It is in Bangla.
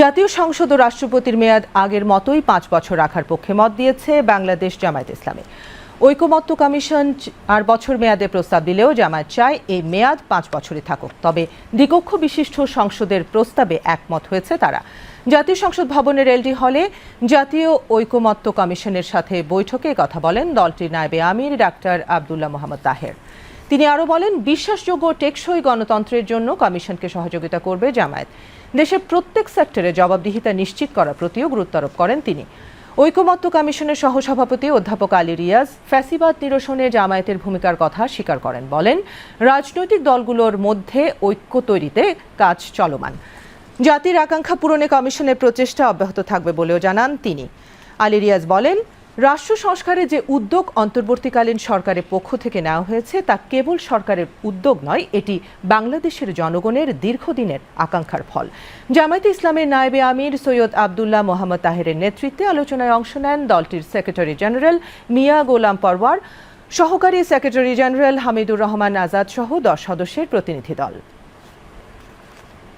জাতীয় সংসদ ও রাষ্ট্রপতির মেয়াদ আগের মতোই পাঁচ বছর রাখার পক্ষে মত দিয়েছে বাংলাদেশ জামায়াত ইসলামী। ঐকমত্য কমিশন আর বছর মেয়াদে প্রস্তাব দিলেও জামায়াত চায় এই মেয়াদ পাঁচ বছরই থাকুক। তবে দ্বিকক্ষ বিশিষ্ট সংসদের প্রস্তাবে একমত হয়েছে তারা। জাতীয় সংসদ ভবনের এলডি হলে জাতীয় ঐকমত্য কমিশনের সাথে বৈঠকে কথা বলেন দলটির নায়েবে আমির, ডাক্তার আবদুল্লাহ মোহাম্মদ তাহের। তিনি আরও বলেন, বিশ্বাসযোগ্য টেকসই গণতন্ত্রের জন্য কমিশনকে সহযোগিতা করবে জামায়াত। দেশের প্রত্যেক সেক্টরে জবাবদিহিতা নিশ্চিত করার প্রতিও গুরুত্ব আরোপ করেন তিনি। ঐকমত্য কমিশনের সহসভাপতি অধ্যাপক আলী রিয়াজ ফ্যাসিবাদ নিরসনে জামায়াতের ভূমিকার কথা স্বীকার করেন। বলেন, রাজনৈতিক দলগুলোর মধ্যে ঐক্য তৈরিতে কাজ চলমান। জাতির আকাঙ্ক্ষা পূরণে কমিশনের প্রচেষ্টা অব্যাহত থাকবে বলেও জানান তিনি। আলী রিয়াজ বলেন রাষ্ট্র সংস্কারে যে উদ্যোগ অন্তর্বর্তীকালীন সরকারের পক্ষ থেকে নেওয়া হয়েছে, তা কেবল সরকারের উদ্যোগ নয়, এটি বাংলাদেশের জনগণের দীর্ঘদিনের আকাঙ্ক্ষার ফল। জামায়াতে ইসলামের নায়েবে আমির সৈয়দ আবদুল্লাহ মোহাম্মদ তাহেরের নেতৃত্বে আলোচনায় অংশ নেন দলটির সেক্রেটারি জেনারেল মিয়া গোলাম পরওয়ার। সহকারী সেক্রেটারি জেনারেল হামিদুর রহমান আজাদ সহ দশ সদস্যের প্রতিনিধি দল।